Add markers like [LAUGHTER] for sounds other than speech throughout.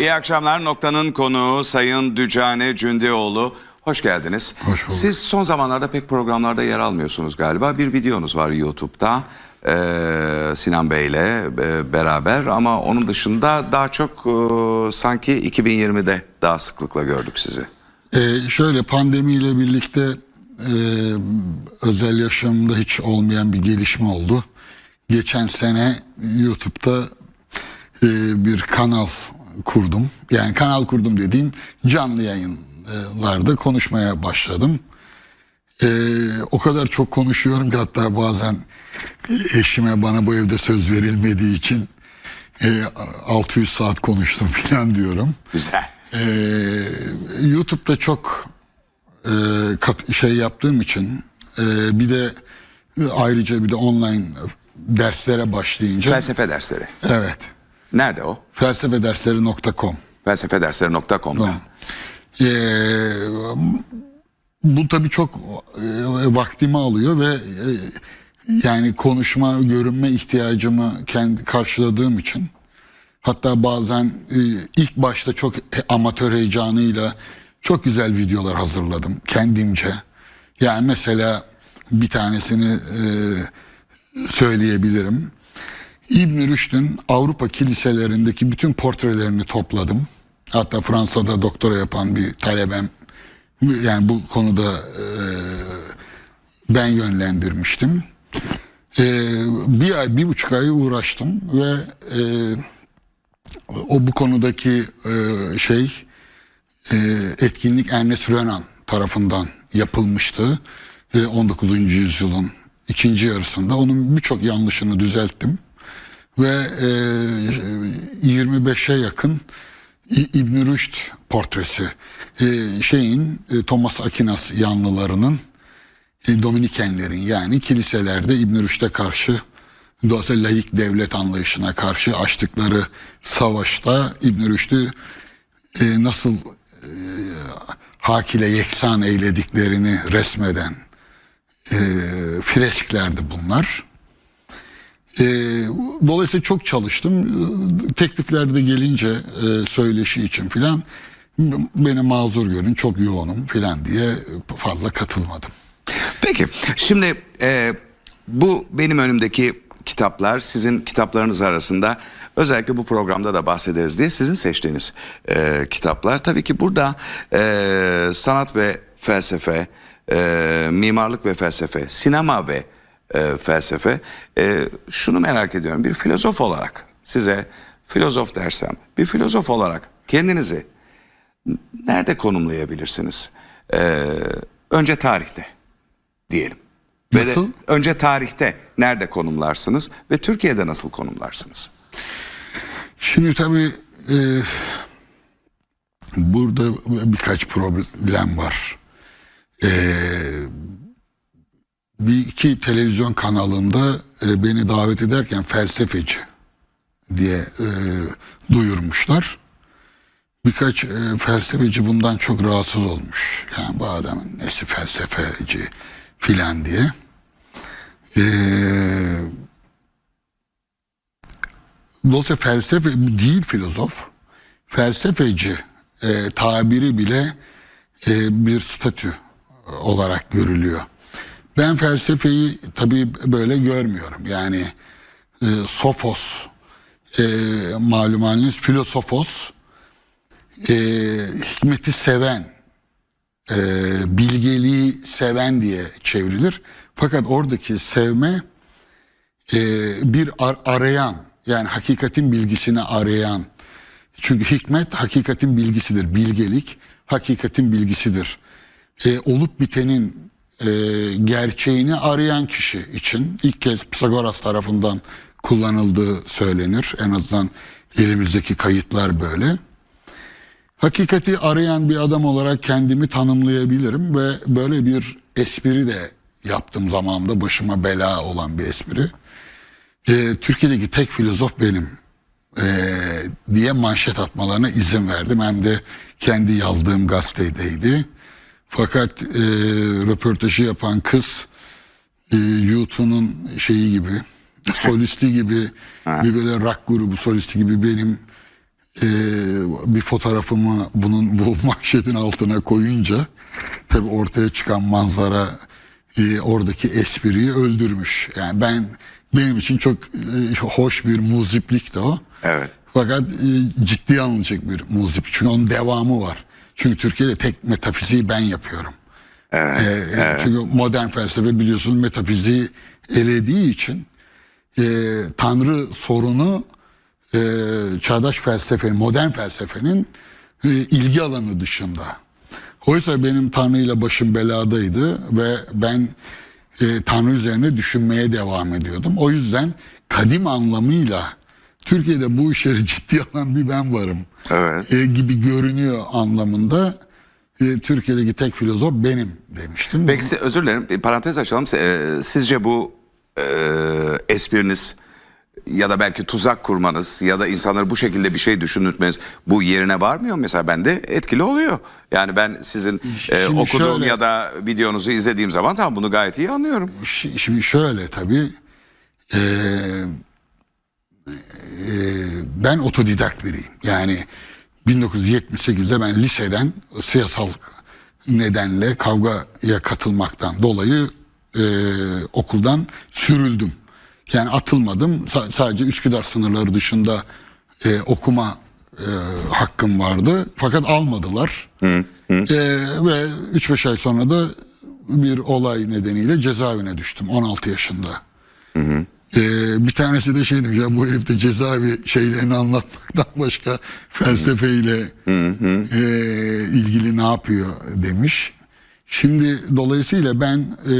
İyi akşamlar. Noktanın konuğu Sayın Dücane Cündioğlu. Hoş geldiniz. Hoş bulduk. Siz son zamanlarda pek programlarda yer almıyorsunuz galiba. Bir videonuz var YouTube'da. Ee, Sinan Bey'le e, beraber ama onun dışında daha çok e, sanki 2020'de daha sıklıkla gördük sizi. Ee, şöyle pandemiyle birlikte e, özel yaşamımda hiç olmayan bir gelişme oldu. Geçen sene YouTube'da e, bir kanal kurdum. Yani kanal kurdum dediğim canlı yayınlarda konuşmaya başladım. Ee, o kadar çok konuşuyorum ki hatta bazen eşime bana bu evde söz verilmediği için e, 600 saat konuştum [LAUGHS] falan diyorum. Güzel. Ee, YouTube'da çok e, kat, şey yaptığım için e, bir de ayrıca bir de online derslere başlayınca Felsefe dersleri. evet Nerede o? felsefedersleri.com Felsefedersleri.com'da. Ee, bu tabii çok e, vaktimi alıyor ve e, yani konuşma, görünme ihtiyacımı kendi karşıladığım için hatta bazen e, ilk başta çok amatör heyecanıyla çok güzel videolar hazırladım kendimce. Yani mesela bir tanesini e, söyleyebilirim. İbn Rüşd'ün Avrupa kiliselerindeki bütün portrelerini topladım. Hatta Fransa'da doktora yapan bir talebem yani bu konuda e, ben yönlendirmiştim. E, bir ay, bir buçuk ay uğraştım ve e, o bu konudaki e, şey e, etkinlik Ernest Renan tarafından yapılmıştı. Ve 19. yüzyılın ikinci yarısında onun birçok yanlışını düzelttim. Ve e, 25'e yakın İbn Rüşd portresi e, şeyin e, Thomas Aquinas yanlılarının e, Dominikenlerin yani kiliselerde İbn Rüşd'e karşı dolayısıyla laik devlet anlayışına karşı açtıkları savaşta İbn Rüşd'ü e, nasıl e, hak ile yeksan eylediklerini resmeden e, fresklerdi bunlar. E, dolayısıyla çok çalıştım. E, Teklifler de gelince e, söyleşi için filan beni mazur görün çok yoğunum filan diye fazla katılmadım. Peki şimdi e, bu benim önümdeki kitaplar sizin kitaplarınız arasında özellikle bu programda da bahsederiz diye sizin seçtiğiniz e, kitaplar. Tabii ki burada e, sanat ve felsefe, e, mimarlık ve felsefe, sinema ve e, felsefe. E, şunu merak ediyorum bir filozof olarak size filozof dersem bir filozof olarak kendinizi nerede konumlayabilirsiniz? E, önce tarihte diyelim. Ve de Nasıl? önce tarihte nerede konumlarsınız ve Türkiye'de nasıl konumlarsınız? Şimdi tabii e, burada birkaç problem var. E, iki televizyon kanalında e, beni davet ederken felsefeci diye e, duyurmuşlar. Birkaç e, felsefeci bundan çok rahatsız olmuş. Yani bu adamın nesi felsefeci filan diye. Eee Dolayısıyla felsefe değil filozof, felsefeci e, tabiri bile e, bir statü olarak görülüyor. Ben felsefeyi tabii böyle görmüyorum. Yani e, sofos, e, malum haliniz filosofos, e, hikmeti seven, e, bilgeliği seven diye çevrilir. Fakat oradaki sevme e, bir ar- arayan yani hakikatin bilgisini arayan çünkü hikmet hakikatin bilgisidir bilgelik hakikatin bilgisidir E, olup bitenin e, gerçeğini arayan kişi için ilk kez Pisagoras tarafından kullanıldığı söylenir en azından elimizdeki kayıtlar böyle hakikati arayan bir adam olarak kendimi tanımlayabilirim ve böyle bir espri de yaptım zamanında başıma bela olan bir espri. Ee, Türkiye'deki tek filozof benim ee, diye manşet atmalarına izin verdim. Hem de kendi yazdığım gazetedeydi. Fakat e, röportajı yapan kız e, YouTube'un şeyi gibi [LAUGHS] solisti gibi bir böyle rock grubu solisti gibi benim e, bir fotoğrafımı bunun bu [LAUGHS] manşetin altına koyunca tabi ortaya çıkan manzara e, oradaki espriyi öldürmüş. Yani ben benim için çok e, hoş bir muziplikti o. Evet. Fakat e, ciddi alınacak bir muzip. Çünkü onun devamı var. Çünkü Türkiye'de tek metafiziği ben yapıyorum. Evet. Ee, Çünkü modern felsefe biliyorsunuz metafiziği elediği için e, Tanrı sorunu e, çağdaş felsefenin, modern felsefenin e, ilgi alanı dışında. Oysa benim Tanrı ile başım beladaydı ve ben e, Tanrı üzerine düşünmeye devam ediyordum. O yüzden kadim anlamıyla Türkiye'de bu işleri [LAUGHS] ciddi alan bir ben varım Evet. e, gibi görünüyor anlamında. E, Türkiye'deki tek filozof benim demiştim. Peki özür dilerim bir parantez açalım. Ee, Sizce bu e, espriniz ya da belki tuzak kurmanız ya da insanları bu şekilde bir şey düşünürtmeniz bu yerine varmıyor? Mesela bende etkili oluyor. Yani ben sizin e, Şimdi okuduğum şöyle- ya da videonuzu izlediğim zaman tamam bunu gayet iyi anlıyorum. Şi- Şimdi şöyle tabii e, e, ben otodidakt biriyim. Yani 1978'de ben liseden siyasal nedenle kavgaya katılmaktan dolayı e, okuldan sürüldüm. Yani atılmadım. Sa- sadece Üsküdar sınırları dışında e, okuma e, hakkım vardı. Fakat almadılar. E, ve 3-5 ay sonra da bir olay nedeniyle cezaevine düştüm 16 yaşında. Ee, bir tanesi de şey demiş ya bu herif de cezaevi şeylerini anlatmaktan [LAUGHS] başka felsefeyle e, ilgili ne yapıyor demiş. Şimdi dolayısıyla ben e,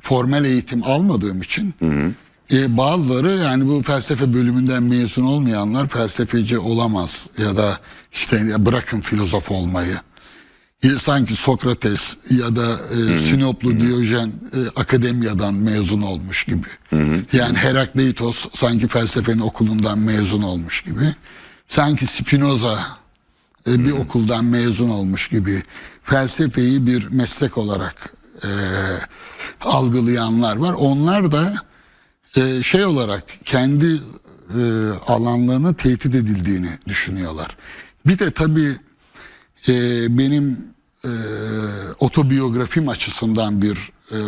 formel eğitim almadığım için e, bazıları yani bu felsefe bölümünden mezun olmayanlar felsefeci olamaz ya da işte ya bırakın filozof olmayı. E, Sanki Sokrates ya da e, Sinoplu Diyojen e, akademiyadan mezun olmuş gibi. Yani Herakleitos sanki felsefenin okulundan mezun olmuş gibi. Sanki Spinoza e, bir okuldan mezun olmuş gibi felsefeyi bir meslek olarak e, algılayanlar var. Onlar da e, şey olarak kendi e, alanlarını tehdit edildiğini düşünüyorlar. Bir de tabii e, benim e, otobiyografim açısından bir e,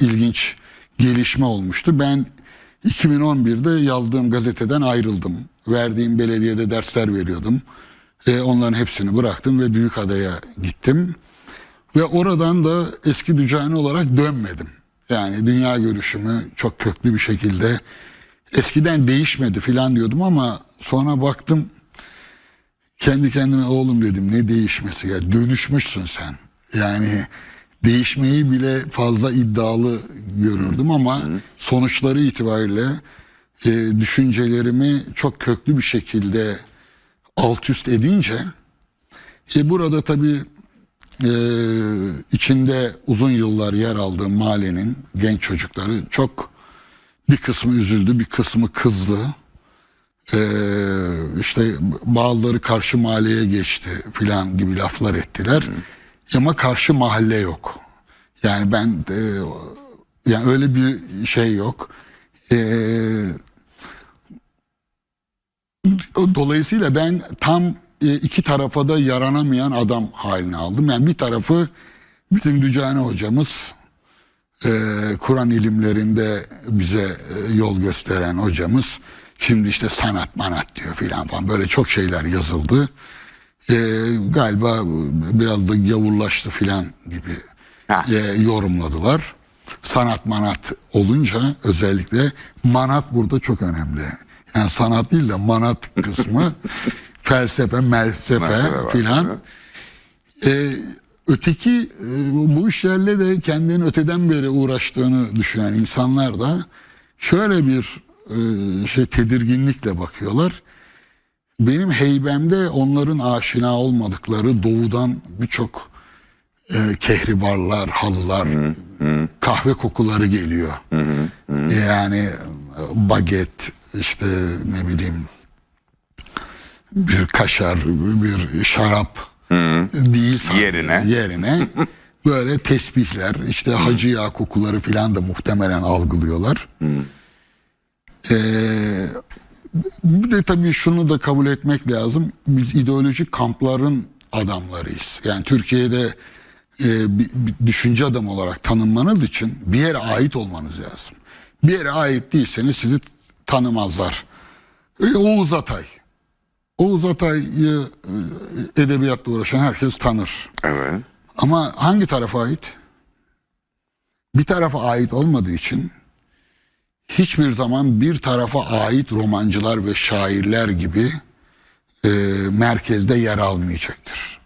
ilginç gelişme olmuştu. Ben 2011'de yazdığım gazeteden ayrıldım. Verdiğim belediyede dersler veriyordum. E, onların hepsini bıraktım ve Büyükada'ya gittim. Ve oradan da eski dücani olarak dönmedim. Yani dünya görüşümü çok köklü bir şekilde eskiden değişmedi filan diyordum ama sonra baktım kendi kendime oğlum dedim ne değişmesi ya dönüşmüşsün sen. Yani değişmeyi bile fazla iddialı görürdüm ama sonuçları itibariyle e, düşüncelerimi çok köklü bir şekilde alt üst edince e, burada tabii e, içinde uzun yıllar yer aldığım mahallenin genç çocukları çok bir kısmı üzüldü bir kısmı kızdı. Ee, işte bazıları karşı mahalleye geçti filan gibi laflar ettiler. Ama karşı mahalle yok. Yani ben e, yani öyle bir şey yok. Ee, dolayısıyla ben tam e, iki tarafa da yaranamayan adam haline aldım. Yani bir tarafı bizim Dücane hocamız e, Kur'an ilimlerinde bize e, yol gösteren hocamız şimdi işte sanat manat diyor filan falan böyle çok şeyler yazıldı. E, galiba biraz da gavurlaştı filan gibi Ha. e, yorumladılar. Sanat manat olunca özellikle manat burada çok önemli. Yani sanat değil de manat [LAUGHS] kısmı felsefe, melsefe filan. Ee, öteki e, bu işlerle de kendini öteden beri uğraştığını düşünen insanlar da şöyle bir şey tedirginlikle bakıyorlar. Benim heybemde onların aşina olmadıkları doğudan birçok e, kehribarlar, halılar, kahve kokuları geliyor. Yani e, baget, işte ne bileyim bir kaşar, bir şarap değil sadece. Yerine. yerine [LAUGHS] böyle tesbihler, işte hacı yağı kokuları filan da muhtemelen algılıyorlar. Ee, bir de tabii şunu da kabul etmek lazım. Biz ideolojik kampların adamlarıyız. Yani Türkiye'de e, bir, bir düşünce adamı olarak tanınmanız için bir yere ait olmanız lazım. Bir yere ait değilseniz sizi tanımazlar. E, Oğuz Atay. Oğuz Atay'ı e, edebiyatla uğraşan herkes tanır. Evet. Ama hangi tarafa ait? Bir tarafa ait olmadığı için hiçbir zaman bir tarafa ait romancılar ve şairler gibi e, merkezde yer almayacaktır.